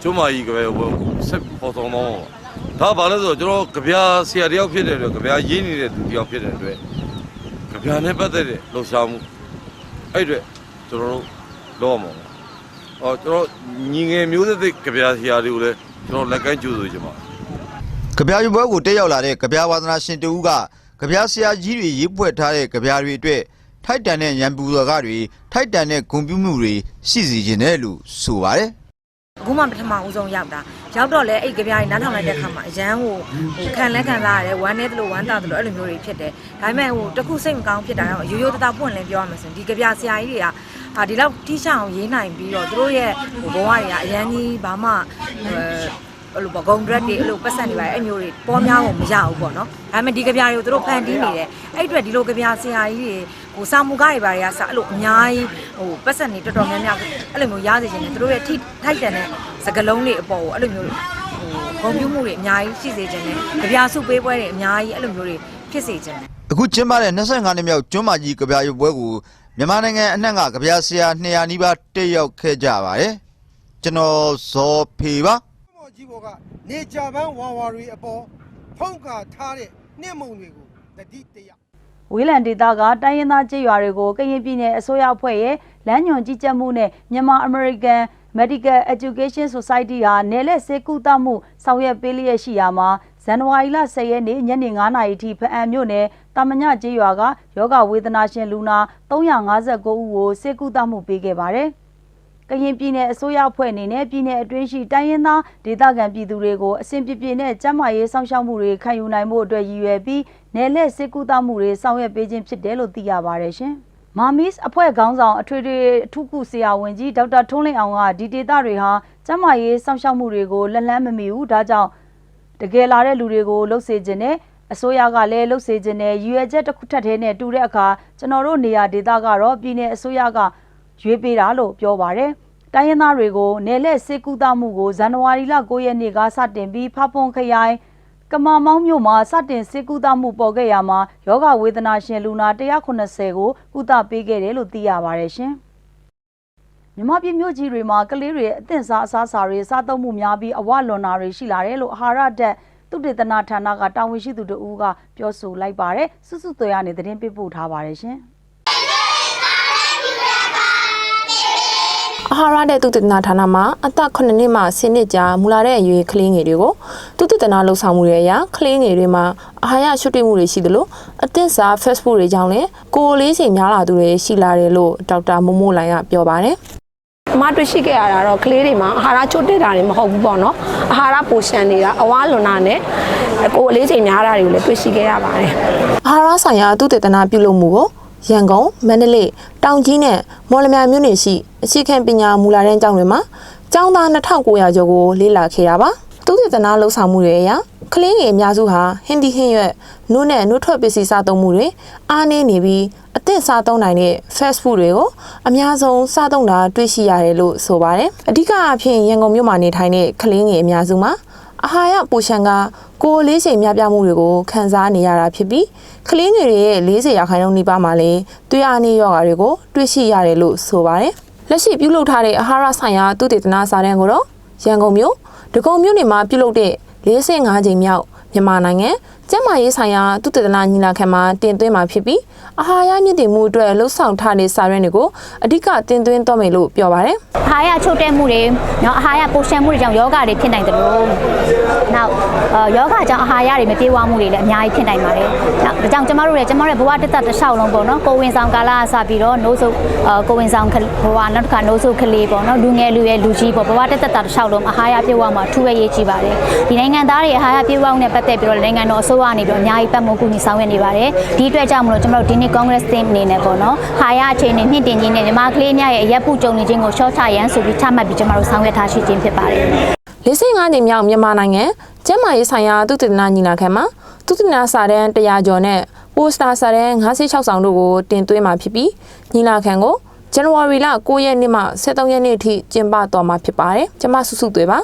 ကျုံးမကြီးကပဲဟိုဆက်ပေါ်ဆောင်တော့ ဒါဘာလဲဆိုတော့ကျွန်တော်ကြပြာဆရာတယောက်ဖြစ်တဲ့အတွက်ကြပြာရင်းနေတဲ့သူတယောက်ဖြစ်တဲ့အတွက်ကြပြာနဲ့ပတ်သက်တဲ့လှုပ်ရှားမှုအဲ့အတွက်ကျွန်တော်တို့လောမှာအော်ကျွန်တော်ညီငယ်မျိုးသက်ကြပြာဆရာတွေကိုလည်းကျွန်တော်လက်ကမ်းကြိုးဆိုချင်ပါကဗျာရုပ်ပွဲကိုတက်ရောက်လာတဲ့ကဗျာဝါသနာရှင်တူကကဗျာဆရာကြီးတွေရေးဖွဲ့ထားတဲ့ကဗျာတွေအတွက်ထိုက်တန်တဲ့ရန်ပူတော်ကတွေထိုက်တန်တဲ့ဂုဏ်ပြုမှုတွေရှိစီခြင်းတယ်လို့ဆိုပါတယ် အခုမှပထမဦးဆုံးရောက်တာရောက်တော့လဲအဲ့ကြပြားကြီးနားထောင်လိုက်တဲ့ခါမှာအရန်ဟိုဟိုခံလဲခံစားရတယ်ဝမ်းနေတယ်လို့ဝမ်းသာတယ်လို့အဲ့လိုမျိုးတွေဖြစ်တယ်ဒါပေမဲ့ဟိုတခုစိတ်မကောင်းဖြစ်တာတော့ရိုးရိုးတသားပွင့်လင်းပြောရမှာဆိုရင်ဒီကြပြားဆရာကြီးတွေကဟာဒီလောက်တိကျအောင်ရေးနိုင်ပြီးတော့သူတို့ရဲ့ဟိုဘဝတွေကအရန်ကြီးဘာမှအဲ အဲ့လိုပေါ့ဂုံဒရက်တွေအဲ့လိုပတ်စံတွေပါအဲ့မျိုးတွေပေါ်များဖို့မရဘူးပေါ့နော်ဒါပေမဲ့ဒီကြပြားတွေကိုသူတို့ဖန်တီးနေတယ်အဲ့အတွက်ဒီလိုကြပြားဆရာကြီးတွေဟိုစာမူကားတွေပါတွေကစအဲ့လိုအများကြီးဟိုပတ်စံတွေတော်တော်များများအဲ့လိုမျိုးရစေချင်တယ်သူတို့ရဲ့ထိထိုက်တန်တဲ့စကလုံးတွေအပေါ်ကိုအဲ့လိုမျိုးဟိုဂုံပြူမှုတွေအများကြီးရှိစေချင်တယ်ကြပြားစုပေးပွဲတွေအများကြီးအဲ့လိုမျိုးတွေဖြစ်စေချင်တယ်အခုကျင်းပတဲ့25နှစ်မြောက်ကျွမ်းမကြီးကဗျာရုပ်ပွဲကိုမြန်မာနိုင်ငံအနှံ့ကကဗျာဆရာ200နီးပါးတက်ရောက်ခဲ့ကြပါတယ်ကျွန်တော်ဇော်ဖေပါ ကြီးဘောကနေဂျာဘန်းဝါဝါတွေအပေါ်ဖုံးကာထားတဲ့နှင့်မုံတွေကိုတတိတရဝေးလံဒေသကတိုင်းရင်းသားကြေးရွာတွေကိုကရင်ပြည်နယ်အစိုးရအဖွဲ့ရဲ့လမ်းညွန်ကြီးကြပ်မှုနဲ့မြန်မာ American Medical Education Society ဟာနယ်လက်ဆေးကုသမှုဆောင်ရွက်ပေးလျက်ရှိရာမှာဇန်နဝါရီလ10ရက်နေ့ညနေ9:00နာရီထိဖအံမြို့နယ်တာမညကျေးရွာကယောဂဝေဒနာရှင်လူနာ359ဦးကိုဆေးကုသမှုပေးခဲ့ပါတယ်။ ကရင်ပြည်နယ်အစိုးရအဖွဲ့အနေနဲ့ပြည်နယ်အတွင်းရှိတိုင်းရင်းသားဒေသခံပြည်သူတွေကိုအစဉ်ပြပြနဲ့ကျန်းမာရေးစောင့်ရှောက်မှုတွေခံယူနိုင်မှုအတွက်ရည်ရွယ်ပြီးနယ်လက်စစ်ကူတာမှုတွေဆောင်ရွက်ပေးခြင်းဖြစ်တယ်လို့သိရပါတယ်ရှင်။မာမစ်အဖွဲ့ခေါင်းဆောင်အထွေထွေအထူးကုဆရာဝန်ကြီးဒေါက်တာထွန်းလင်းအောင်ကဒီဒေသတွေဟာကျန်းမာရေးစောင့်ရှောက်မှုတွေကိုလက်လန်းမမီဘူးဒါကြောင့်တကယ်လာတဲ့လူတွေကိုလှုပ်စေခြင်းနဲ့အစိုးရကလည်းလှုပ်စေခြင်းနဲ့ရည်ရွယ်ချက်တစ်ခုထပ်သေးနဲ့တူတဲ့အခါကျွန်တော်တို့နေရာဒေသကတော့ပြည်내အစိုးရက ရွေးပေးတာလို့ပြောပါတယ်။တိုင်းရင်းသားတွေကိုနယ်လက်စစ်ကူတာမှုကိုဇန်နဝါရီလ9ရက်နေ့ကစတင်ပြီးဖပွန်ခရိုင်ကမာမောင်းမြို့မှာစတင်စစ်ကူတာမှုပေါ်ခဲ့ရမှာယောဂဝေဒနာရှင်လူနာ180ကိုကုသပေးခဲ့တယ်လို့သိရပါတယ်ရှင်။မြမပြည်မြို့ကြီးတွေမှာကလေးတွေအသင့်စားအစားအစာတွေစားသုံးမှုများပြီးအဝလွန်တာတွေရှိလာတယ်လို့အာဟာရဓာတ်သုတေသနဌာနကတာဝန်ရှိသူတို့ကပြောဆိုလိုက်ပါတယ်။စွစွသွေရနေသတင်းပေးပို့ထားပါတယ်ရှင်။ အာဟာရတဲ့သုတေသနဌာနမှာအသက်9နှစ်မှ10နှစ်ကြာမူလာတဲ့အရွယ်ကလေးငယ်တွေကိုသုတေသနလှုပ်ဆောင်မှုတွေအရကလေးငယ်တွေမှာအာဟာရရှုပ်တွေ့မှုတွေရှိသလိုအသင့်စား fast food တွေကြောင့်လည်းကိုယ်လေးချိန်များလာသူတွေရှိလာတယ်လို့ဒေါက်တာမိုးမိုးလိုင်ကပြောပါတယ်အမတွေ့ရှိခဲ့ရတာတော့ကလေးတွေမှာအာဟာရချို့တက်တာတွေမဟုတ်ဘူးပေါ့နော်အာဟာရပိုရှန်နေတာအဝါလွန်တာနဲ့ကိုယ်အလေးချိန်များတာတွေကိုလည်းတွေ့ရှိခဲ့ရပါတယ်အာဟာရဆိုင်ရာသုတေသနပြုလုပ်မှုကို ရန်ကုန်မန္တလေးတောင်ကြီးနဲ့မော်လမြိုင်မြို့နယ်ရှိအခြေခံပညာမူလာတန်းကျောင်းတွေမှာကျောင်းသား2900ကျော်ကိုလေ့လာခဲ့တာပါသုတေသနလှုပ်ဆောင်မှုတွေအရကလေးငယ်အများစုဟာဟင်းဒီဟင်းရွက်နှုတ်နဲ့နှုတ်ထွက်ပစ္စည်းစားသုံးမှုတွေအားနည်းနေပြီးအသင့်စားသုံးနိုင်တဲ့ fast food တွေကိုအများဆုံးစားသုံးတာတွေ့ရှိရတယ်လို့ဆိုပါတယ်အဓိကအဖြစ်ရန်ကုန်မြို့မှာနေထိုင်တဲ့ကလေးငယ်အများစုမှာ အာဟာရပိုရှန်ကကိုယ်လေးချိန်များပြားမှုတွေကိုခံစားနေရတာဖြစ်ပြီးကလေးငယ်တွေရဲ့40ရာခိုင်နှုန်းနီးပါးမှာလည်းသွေးအားနည်းရောဂါတွေကိုတွေ့ရှိရတယ်လို့ဆိုပါတယ်။လက်ရှိပြုလုပ်ထားတဲ့အာဟာရဆိုင်ရာသုတေသနစာတမ်းကိုတော့ရန်ကုန်မြို့ဒဂုံမြို့နယ်မှာပြုလုပ်တဲ့45ချိန်မြောက်မြန်မာနိုင်ငံ ကျန်းမာရေးဆိုင်ရာသုတေသနညီလာခံမှာတင်သွင်းမှာဖြစ်ပြီးအာဟာရမြင့်တင်မှုအတွက်လှုပ်ဆောင်ထားတဲ့စာရွက်တွေကိုအဓိကတင်သွင်းတော့မယ်လို့ပြောပါတယ် အာဟာရချို့တဲ့မှုတွေเนาะအာဟာရပိုရှန်မှုတွေကြောင့်ယောဂတွေဖြစ်နိုင်တယ်လို့နောက်အာယောဂကြောင့်အာဟာရတွေမပြေဝမှုတွေလည်းအများကြီးဖြစ်နိုင်ပါတယ်နောက်ဒါကြောင့်ကျမတို့လည်းကျမတို့ရဲ့ဘဝတစ်သက်တစ်လျှောက်လုံးပေါ့နော်ကိုဝင်ဆောင်ကာလအစပြီးတော့နိုးစုအာကိုဝင်ဆောင်ဘဝနောက်တစ်ခါနိုးစုကလေးပေါ့နော်လူငယ်လူရဲ့လူကြီးပေါ့ဘဝတစ်သက်တစ်လျှောက်လုံးအာဟာရပြေဝမှာအထူးပဲရေးကြည့်ပါတယ်ဒီနိုင်ငံသားတွေအာဟာရပြေဝမှုနဲ့ပတ်သက်ပြီးတော့နိုင်ငံတော်အစိုး ုးစိုးရကနေပြီးတော့အများကြီးပတ်မိုးကူညီဆောင်ရွက်နေပါတယ်ဒီအတွက်ကြောင့်မလို့ကျွန်တော်တို့ဒီနေ့ Congress team အနေနဲ့ပေါ့နော်ဟာရအခြေအနေမြင့်တင်ခြင်းနဲ့ညီမကလေးများရဲ့အရက်ပူကြုံနေခြင်းကိုရှော့ချရန်ဆိုပြီးချမှတ်ပြီးကျွန်တော်တို့ဆောင်ရွက်ထားရှိခြင်းဖြစ်ပါတယ်လေးစိတ်ငါးကြိမ်မြောက်မြန်မာနိုင်ငံကျန်းမာရေးဆိုင်ရာသုတေသနညီလာခံမှာသုတေသနစာတမ်း100ကျော်နဲ့ပိုစတာစာတမ်း56ဆောင်တို့ကိုတင်သွင်းမှာဖြစ်ပြီးညီလာခံကိုဇန်နဝါရီလ9ရက်နေ့မှ13ရက်နေ့အထိကျင်းပသွားမှာဖြစ်ပါတယ်။ကျွန်မစုစုသွေးပါ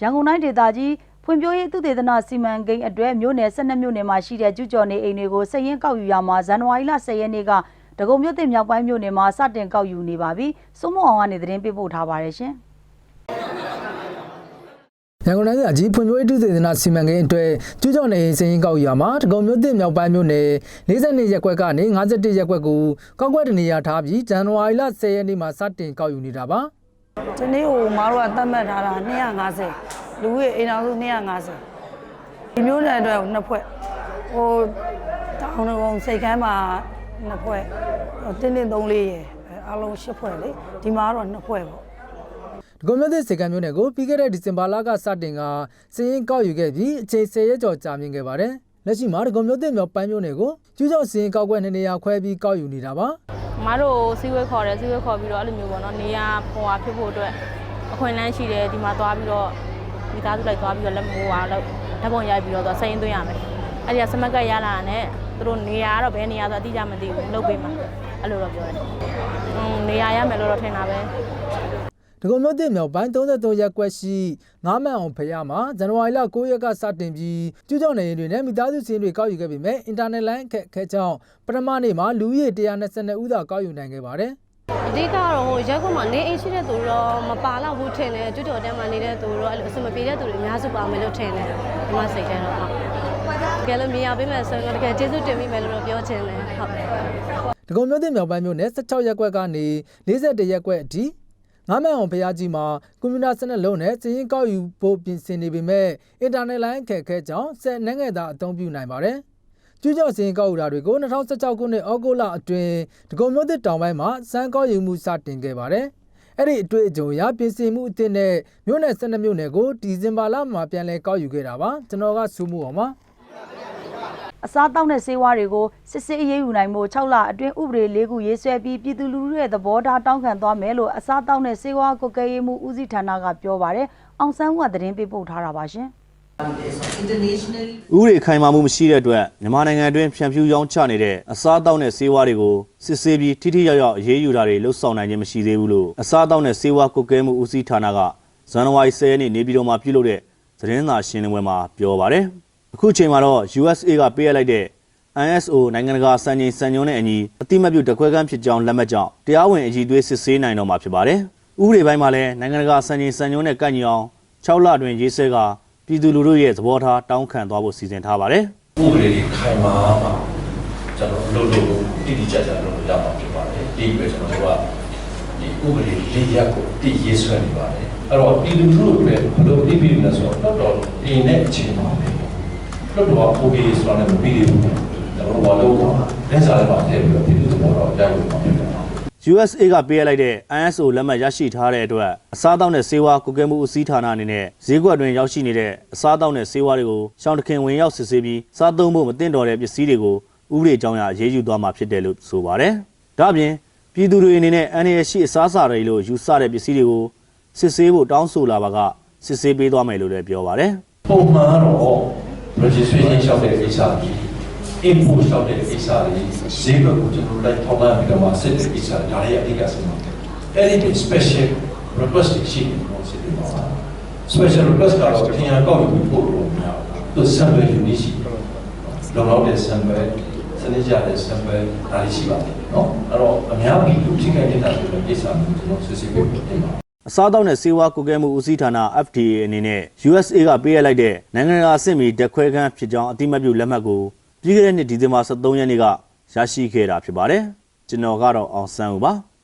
ရန်ကုန်တိုင်းဒေသကြီး ဖွံ့ဖြိုးရေးသုတေသနစီမံကိန်းအတွက်မြို့နယ်12မြို့နယ်မှာရှိတဲ့ကျူးကျော်နေအိမ်တွေကိုစည်ရင်းကောက်ယူရမှာဇန်နဝါရီလ10ရက်နေ့ကဒဂုံမြို့တင်မြောက်ပိုင်းမြို့နယ်မှာစတင်ကောက်ယူနေပါပြီ။စိုးမအောင်ကနေသတင်းပေးပို့ထားပါတယ်ရှင်။ရန်ကုန်တိုင်းအကြီးဖွံ့ဖြိုးရေးတုသေသနာစီမံကိန်းအတွက်ကျူးကျော်နေစည်ရင်ကောက်ရွာမှာတကုံမြို့တင်မြောက်ပိုင်းမြို့နယ်42ရက်ကွက်ကနေ51ရက်ကွက်ကိုကောက်ကွက်တနေရာထားပြီးဇန်နဝါရီလ10ရက်နေ့မှာစတင်ကောက်ယူနေတာပါဒီနေ့ဟိုမတို့ကသတ်မှတ်ထားတာ250 လူကြီးအိမ်အောင်စု250ဒီမျိုးနယ်အတွက်နှစ်ဖွဲ့ဟိုတောင်းတုံးစိတ်ကမ်းမှာနှစ်ဖွဲ့ဟိုတင်းတင်း3လေးရယ်အားလုံး10ဖွဲ့လေဒီမှာတော့နှစ်ဖွဲ့ပေါ့တကုံမြို့တင်စေကံမြို့နယ်ကိုပြီးခဲ့တဲ့ဒီဇင်ဘာလကစတင်ကစည်ရင်ကောက်ယူခဲ့ပြီးအချိန်10ရက်ကျော်ကြာမြင့်ခဲ့ပါတယ်လက်ရှိမှာတကုံမြို့တင်မြောက်ပိုင်းမြို့နယ်ကိုကျူးကျော်စည်ရင်ကောက်ကွက်နေနေရာခွဲပြီးကောက်ယူနေတာပါမတို့စီဝဲခေါ်တယ်စီဝဲခေါ်ပြီးတော့အဲ့လိုမျိုးပေါ့နော်နေရပေါ်ဟာဖြစ်ဖို့အတွက်အခွင့်အလမ်းရှိတယ်ဒီမှာသွားပြီးတော့ မိသားစုလိုက်သွားပြီးတော့လက်မိုးဟာလောက်ဓာတ်ပုံရိုက်ပြီးတော့သွားစိန်သွင်းရမယ်အဲ့ဒီကစမတ်ကတ်ရလာတာနဲ့သူတို့နေရကတော့ဘယ်နေရာဆိုအတိအကျမသိဘူးလုပ်ပေးမှာအဲ့လိုတော့ပြောတယ်อืมနေရရမယ်လို့တော့ထင်တာပဲဒဂုံမြို့တင်မြောက်ပိုင်း33ရက်ကွက်ရှိငားမန်အောင်ဖရမှာဇန်နဝါရီလ9ရက်ကစတင်ပြီးကျူးကျော်နေရင်တွေနဲ့မိသားစုစင်းတွေကောက်ယူခဲ့ပေမဲ့အင်တာနက်လိုင်းအခက်အခဲကြောင့်ပထမနေ့မှာလူဦးရေ122ဦးသာကောက်ယူနိုင်ခဲ့ပါတယ် အဓိကတော့ဟိုရက်ကွက်မှာနေအိမ်ရှိတဲ့သူတော့မပါတော့ဘူးထင်တယ်ကျွတ်တော်တန်းမှာနေတဲ့သူတော့အဲ့လိုအဆင်မပြေတဲ့သူတွေအများစုပါမယ်လို့ထင်တယ်ဒီမှာစိတ်ထဲတော့ဟုတ်တကယ်လို့မြင်ရပေးမယ်ဆိုရင်တော့တကယ်ကျေးဇူးတင်မိမယ်လို့တော့ပြောချင်တယ်ဟုတ်ဒဂုံမြို့တင်မြောက်ပိုင်းမြို့နယ်16ရက်ကွက်ကနေ41ရက်ကွက်အထိငားမန်အောင်ဖရကြီးမှာကွန်ပျူတာစနစ်လုံးနဲ့စည်ရင်ကောက်ယူဖို့ပြင်ဆင်နေပေမဲ့အင်တာနက်လိုင်းအခက်အခဲကြောင့်ဆက်နှငယ်သာအသုံးပြုနိုင်ပါတယ် ကျူးကျော်စင်ကောက်ယူတာတွေကို2016ခုနှစ်ဩဂုတ်လအတွင်းဒဂုံမြို့သစ်တောင်ပိုင်းမှာစမ်းကောက်ယူမှုစတင်ခဲ့ပါတယ်။အဲ့ဒီအတွေ့အကြုံအရပြင်ဆင်မှုအသစ်နဲ့မြို့နယ်12မြို့နယ်ကိုဒီဇင်ဘာလမှာပြန်လည်ကောက်ယူခဲ့တာပါ။ကျွန်တော်ကစူးမှုအောင်ပါ။အစားတောက်တဲ့ဆေးဝါးတွေကိုစစ်စစ်အရေးယူနိုင်မှု6လအတွင်းဥပဒေ၄ခုရေးဆွဲပြီးပြည်သူလူထုရဲ့သဘောထားတောင်းခံသွားမယ်လို့အစားတောက်တဲ့ဆေးဝါးကွက်ကဲရေးမှုဦးစီးဌာနကပြောပါတယ်။အောင်ဆန်းဦးကသတင်းပေးပို့ထားတာပါရှင်။ ဥပဒေခိုင်မာမှုမရှိတဲ့အတွက်မြန်မာနိုင်ငံအတွင်းဖြန့်ဖြူးရောင်းချနေတဲ့အစားအသောက်နဲ့ဆေးဝါးတွေကိုစစ်ဆေးပြီးထိထိရောက်ရောက်အရေးယူတာတွေလှုပ်ဆောင်နိုင်ခြင်းမရှိသေးဘူးလို့အစားအသောက်နဲ့ဆေးဝါးကွက်ကဲမှုဦးစီးဌာနကဇန်နဝါရီ10ရက်နေ့နေပြည်တော်မှာပြုလုပ်တဲ့သတင်းစာရှင်းလင်းပွဲမှာပြောပါတယ်။အခုချိန်မှာတော့ USA ကပေးအပ်လိုက်တဲ့ ISO နိုင်ငံတကာစံချိန်စံညွှန်းနဲ့အညီအတိမတ်ပြုတခွဲကန်းဖြစ်ကြောင်းလက်မှတ်ကြောင့်တရားဝင်အည်သွေးစစ်ဆေးနိုင်တော့မှာဖြစ်ပါတယ်။ဥပဒေပိုင်းမှာလည်းနိုင်ငံတကာစံချိန်စံညွှန်းနဲ့ကန့်ညီအောင်6လအတွင်းရေးဆွဲက ပြည်သူလူထုရဲ့သဘောထားတောင်းခံသွားဖို့စီစဉ်ထားပါတယ်။ဥပဒေတွေခိုင်မာမှာကျွန်တော်တို့လို့တိတိကျကျလို့ရမှာဖြစ်ပါတယ်ဒီပဲကျွန်တော်တို့ကဒီဥပဒေလေးရပ်ကိုတည်ရေးဆွဲနေပါတယ်အဲ့တော့ပြည်သူလူထုတွေဘယ်လိုတည်ပြီးလဲဆိုတော့တော့အင်းနဲ့အချိန်ပါပဲလို့တော့ပိုပြီးဆိုတော့မပြီးဘူးကျွန်တော်တို့ဘာလို့လဲစားရပါသေးပြီးတော့ပြည်သူတွေတော့ကြားလို့ပါဖြစ်တယ် USA ကပေးအပ်လိုက်တဲ့ ISO လက်မှတ်ရရှိထားတဲ့အတွက်အစားအသောက်နဲ့ဆေးဝါးကုကဲမှုဦးစီးဌာနအနေနဲ့ဈေးကွက်တွင်ရောက်ရှိနေတဲ့အစားအသောက်နဲ့ဆေးဝါးတွေကိုရှောင်းတခင်ဝင်ရောက်စစ်ဆေးပြီးစားသုံးဖို့မသင့်တော်တဲ့ပစ္စည်းတွေကိုဥပဒေကြောင်းအရရေးယူသွားမှာဖြစ်တယ်လို့ဆိုပါတယ်။ဒါ့အပြင်ပြည်သူတွေအနေနဲ့အန္တရာယ်ရှိအစားအစာတွေလို့ယူဆတဲ့ပစ္စည်းတွေကိုစစ်ဆေးဖို့တောင်းဆိုလာပါကစစ်ဆေးပေးသွားမယ်လို့လည်းပြောပါတယ်။ပုံမှန်တော့ registration လျှောက်တဲ့ကိစ္စ import လုပ်တဲ့ကိစ္စတွေဈေးဘက်ကိုကျွန်တော်လိုက်ထောက်လိုက်ပြီးတော့မှစစ်တဲ့ကိစ္စတွေဒါတွေအဓိကဆုံးပါတဲ့အဲ့ဒီ special request တွေရှိနေလို့စစ်ပြီးပါပါ special request ကတော့ခင်ဗျာကောက်ပြီးပို့လို့မရဘူးသူ sample unique ရှိလောလောတဲ့ sample စနစ်ကြတဲ့ sample ဒါတွေရှိပါတယ်နော်အဲ့တော့အများကြီးလူထိခိုက်နေတာဆိုတဲ့ကိစ္စမျိုးကျွန်တော်စစ်စစ်ပို့တင်ပါအစားအသောက်နဲ့စေဝါကုကဲမှုဦးစီးဌာန FDA အနေနဲ့ USA ကပေးရလိုက်တဲ့နိုင်ငံတကာအဆင့်မီဓာတ်ခွဲခန်းဖြစ်ကြောင်းအတိအမှတ်ပြုလက်မှတ်ကို ပြီးခဲ့တဲ့နှစ်ဒီဇင်ဘာ23ရက်နေ့ကရရှိခဲ့တာဖြစ်ပါတယ်။ကျွန်တော်ကတော့အောင်ဆန်းဦးပါ။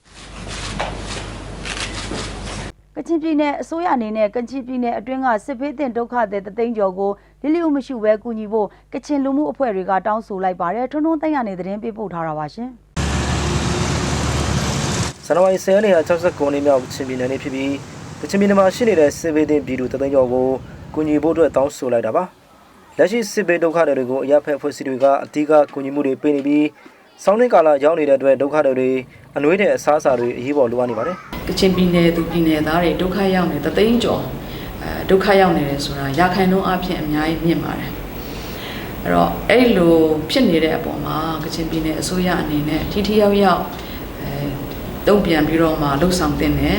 ကချင်ပြည်နယ်အစိုးရအနေနဲ့ကချင်ပြည်နယ်အတွင်းကစစ်ဖေးတင်ဒုက္ခသည်တသိန်းကျော်ကိုလီလီယိုမရှိဘဲကူညီဖို့ကချင်လူမှုအဖွဲ့တွေကတောင်းဆိုလိုက်ပါတယ်ထွန်းထွန်းသိန်းရနေသတင်းပေးပို့ထားတာပါရှင်ဇန်နဝါရီ10ရက်နေ့ဟာ69နှစ်မြောက်ကချင်ပြည်နယ်နေ့ဖြစ်ပြီးကချင်ပြည်နယ်မှာရှိနေတဲ့စစ်ဘေးသင့်ပြည်သူတသိန်းကျော်ကိုကူညီဖို့အတွက်တောင်းဆိုလိုက်တာပါ လလက်ရှိစစ်ဘေးဒုက္ခတွေကိုအရက်ဖက်ဖွဲ့စည်းတွေကအဓိကကူညီမှုတွေပေးနေပြီးဆောင်းနှင်းကာလရောက်နေတဲ့အတွက်ဒုက္ခတွေအနှွေးတဲ့အစားအစာတွေအရေးပေါ်လိုအပ်နေပါတယ်ကချင်ပြည်နယ်သူပြည်နယ်သားတွေဒုက္ခရောက်နေတသိန်းကျော်အဲဒုက္ခရောက်နေတယ်ဆိုတာရာခိုင်နှုန်းအဖြစ်အများကြီးမြင့်ပါတယ်အဲ့တော့အဲ့လိုဖြစ်နေတဲ့အပေါ်မှာကချင်ပြည်နယ်အစိုးရအနေနဲ့ထိထိရောက်ရောက်အဲတုံ့ပြန်ပြီးတော့မှလှုပ်ဆောင်တင်တယ်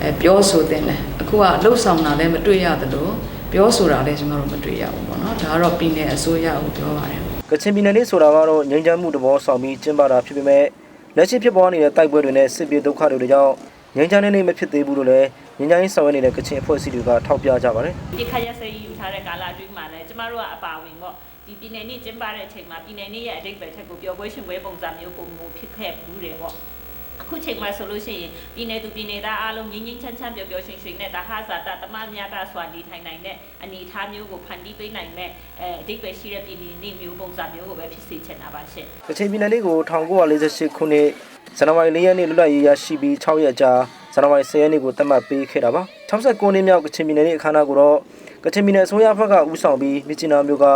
အဲပြောဆိုတင်တယ်အခုကလှုပ်ဆောင်တာလည်းမတွေ့ရသလို ပြောဆိုတာလည်းကျွန်တော်တို့မတွေ့ရဘူးပေါ့နော်ဒါကတော့ပြည်နယ်အစိုးရကိုပြောပါတယ်ကချင်ပြည်နယ်လေးဆိုတာကတော့ငြိမ်းချမ်းမှုတဘောဆောင်ပြီးကျင်းပတာဖြစ်ပေမဲ့လက်ရှိဖြစ်ပေါ်နေတဲ့တိုက်ပွဲတွေနဲ့စစ်ပြေဒုက္ခတွေကြောင့်ငြိမ်းချမ်းတဲ့နေ့မဖြစ်သေးဘူးလို့လည်းငြိမ်းချမ်းရေးဆောင်ရွက်နေတဲ့ကချင်အဖွဲ့အစည်းတွေကထောက်ပြကြပါတယ်ဒီခါရစေးယူထားတဲ့ကာလအတွင်းမှာလည်းကျမတို့ကအပါဝင်ပေါ့ဒီပြည်နယ်နေ့ကျင်းပတဲ့အချိန်မှာပြည်နယ်နေ့ရဲ့အတိတ်ပဲထက်ကိုပျော်ပွဲရှင်ပွဲပုံစံမျိုးပုံမျိုးဖြစ်ခဲ့ဘူးတယ်ပေါ့ အခုချိန်မှာဆိုလို့ရှိရင်ပြည်နယ်သူပြည်နယ်သားအားလုံးငြိမ်းငြိမ်းချမ်းချမ်းပျော်ပျော်ရွှင်ရွှင်နဲ့တဟဇာတတမမြတာစွာနေထိုင်နိုင်တဲ့အနေအထားမျိုးကိုဖန်တီးပေးနိုင်မဲ့အဲအတိတ်ပဲရှိတဲ့ပြည်နယ်နေ့မျိုးပုံစံမျိုးကိုပဲဖြစ်စေချင်တာပါရှင့်ကချင်ပြည်နယ်လေးကို1948ခုနှစ်ဇန်နဝါရီလရက်နေ့လွတ်လပ်ရေးရရှိပြီး6ရက်ကြာဇန်နဝါရီ10ရက်နေ့ကိုသတ်မှတ်ပေးခဲ့တာပါ69နှစ်မြောက်ကချင်ပြည်နယ်လေးအခမ်းအနားကိုတော့ကချင်ပြည်နယ်အစိုးရဘက်ကဦးဆောင်ပြီးမြစ်ချနာမျိုးက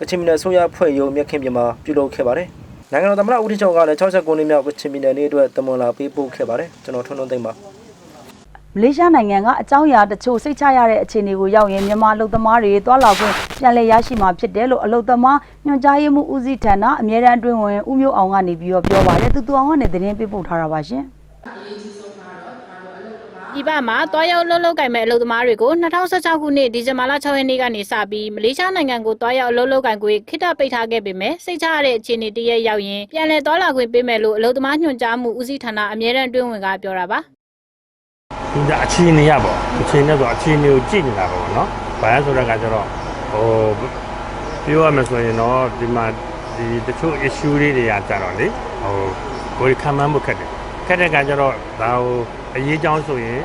ကချင်ပြည်နယ်အစိုးရဖွဲ့ရုံမြက်ခင်ပြမှာပြုလုပ်ခဲ့ပါတယ် နိုင်ငံတော်သမ္မတဦးထင်ကျော်ကလည်း69နှစ်မြောက်ကချင်ပြည်နယ်လေးအတွက်တမန်လာပေးပို့ခဲ့ပါတယ်ကျွန်တော်ထွန်းထွန်းသိမ့်ပါမလေးရှားနိုင်ငံကအကြောင်းအရာတချို့စိတ်ချရတဲ့အခြေအနေကိုရောက်ရင်မြန်မာအလုပ်သမားတွေတွာလာခွင့်ပြန်လည်ရရှိမှာဖြစ်တယ်လို့အလုပ်သမားညွှန်ကြားရေးမှူးဦးစီးဌာနအမြဲတမ်းအတွင်းဝင်ဦးမျိုးအောင်ကနေပြီးတော့ပြောပါတယ်တူတူအောင်ကနေသတင်းပေးပို့ထားတာပါရှင် ဒီဘက်မှာတွားရောက်လှုပ်လှုပ်ကင်မဲ့အလုပ်သမားတွေကို2016ခုနှစ်ဒီဇင်ဘာလ6ရက်နေ့ကနေစပြီးမလေးရှားနိုင်ငံကိုတွားရောက်လှုပ်လှုပ်ကင်ခွင့်ခိတ္တပိတ်ထားခဲ့ပေမဲ့စိတ်ချရတဲ့အခြေအနေတရက်ရောက်ရင်ပြန်လည်တွားလာခွင့်ပေးမယ်လို့အလုပ်သမားညွှန်ကြားမှုဦးစီးဌာနအမြဲတမ်းအတွင်းဝင်ကပြောတာပါဒီကအခြေအနေရပေါ့အခြေအနေဆိုအခြေအနေကိုကြည့်နေတာပေါ့နော်။ဘာလဲဆိုတော့ကကျတော့ဟိုပြောရမယ်ဆိုရင်တော့ဒီမှာဒီတချို့ issue လေးတွေကကြတော့လေဟိုကိုယ်ခံမှန်းမှုခက်တယ်။ခက်တဲ့ကကျတော့ဒါဟို အရေးကြောင်းဆိုရင်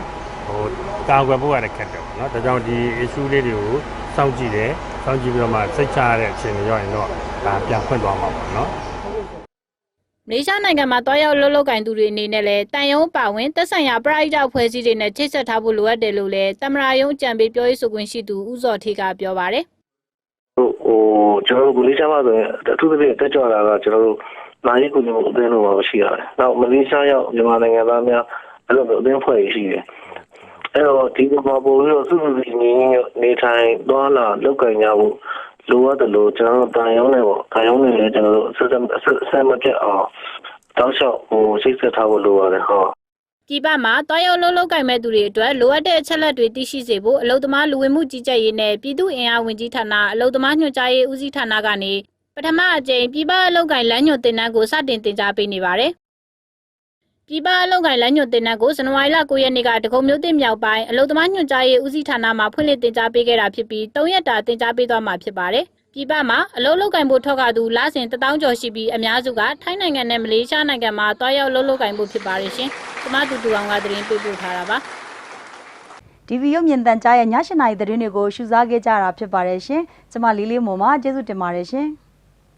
ဟိုကာကွယ်ဖို့ရတယ်ခက်တယ်ပေါ့နော်။ဒါကြောင့်ဒီ issue လေးတွေကိုစောင့်ကြည့်တယ်။စောင့်ကြည့်ပြီးတော့မှစိတ်ချရတဲ့အခြေအနေရောက်ရင်တော့ဒါပြန်ဖွင့်သွားမှာပေါ့နော်။မလေးရှားနိုင်ငံမှာတွားရောက်လှုပ်လှုပ်ကင်သူတွေအနေနဲ့လည်းတန်ယုံပါဝင်သက်ဆိုင်ရာပရိဒတ်ဖွဲ့စည်းတွေနဲ့ချိတ်ဆက်ထားဖို့လိုအပ်တယ်လို့လည်းတမရာယုံကြံပေးပြောရေးဆိုခွင့်ရှိသူဦးစောထေးကပြောပါတယ်ဟိုဟိုကျွန်တော်တို့မလေးရှားမှာဆိုရင်အထူးသဖြင့်တက်ကြွတာကကျွန်တော်တို့နိုင်ရေးကိုမျိုးအသင်းလိုပါရှိရတယ်။နောက်မလေးရှားရောက်မြန်မာနိုင်ငံသားများ အဲ့လိုမျိုးအသင်းဖွဲ့ရရှိတယ်။အဲ့တော့ဒီမှာပို့ပြီးတော့စုစုစည်းနေနေထိုင်သွားလာလောက်ကင်ကြဖို့လိုအပ်တယ်လို့ကျွန်တော်တို့တန်ရုံးနေပေါ့။တန်ရုံးနေလည်းကျွန်တော်တို့ဆက်ဆက်ဆက်မပြတ်အောင်တောက်လျှောက်ဟိုစိတ်ဆက်ထားဖို့လိုပါတယ်ဟောဒီဘက်မှာတွားရောက်လှုပ်လှုပ်ကင်မဲ့သူတွေအတွက်လိုအပ်တဲ့အချက်လက်တွေသိရှိစေဖို့အလုပ်သမားလူဝင်မှုကြီးကြပ်ရေးနဲ့ပြည်သူ့အင်အားဝင်ကြီးဌာနအလုပ်သမားညွှန်ကြားရေးဦးစီးဌာနကနေပထမအကြိမ်ပြည်ပအလုပ်ကင်လမ်းညွှန်တင်တန်းကိုစတင်တင်ကြားပေးနေပါတယ် ပြည်ပအလုပ်ကိုင်လမ်းညွှန်တင်တဲ့ကိုဇန်နဝါရီလ9ရက်နေ့ကတကုံမျိုးတင်မြောက်ပိုင်းအလုပ်သမားညွှန်ကြားရေးဦးစီးဌာနမှဖွင့်လှစ်တင်ကြားပေးခဲ့တာဖြစ်ပြီး3ရက်တာတင်ကြားပေးသွားမှာဖြစ်ပါတယ်။ပြည်ပမှာအလုပ်လုပ်ကင်ဖို့ထောက်ကသူလစဉ်1000ကျော်ရှိပြီးအများစုကထိုင်းနိုင်ငံနဲ့မလေးရှားနိုင်ငံမှာတွားရောက်လုပ်လုပ်ကင်ဖို့ဖြစ်ပါတယ်ရှင်။ကျမတူတူအောင်ကသတင်းပေးပို့ထားတာပါ။ဒီဗီယိုမြင်တန်ကြားရဲ့ည၈နာရီသတင်းတွေကိုရှုစားခဲ့ကြတာဖြစ်ပါတယ်ရှင်ကျမလေးလေးမော်မှာကျေးဇူးတင်ပါတယ်ရှင်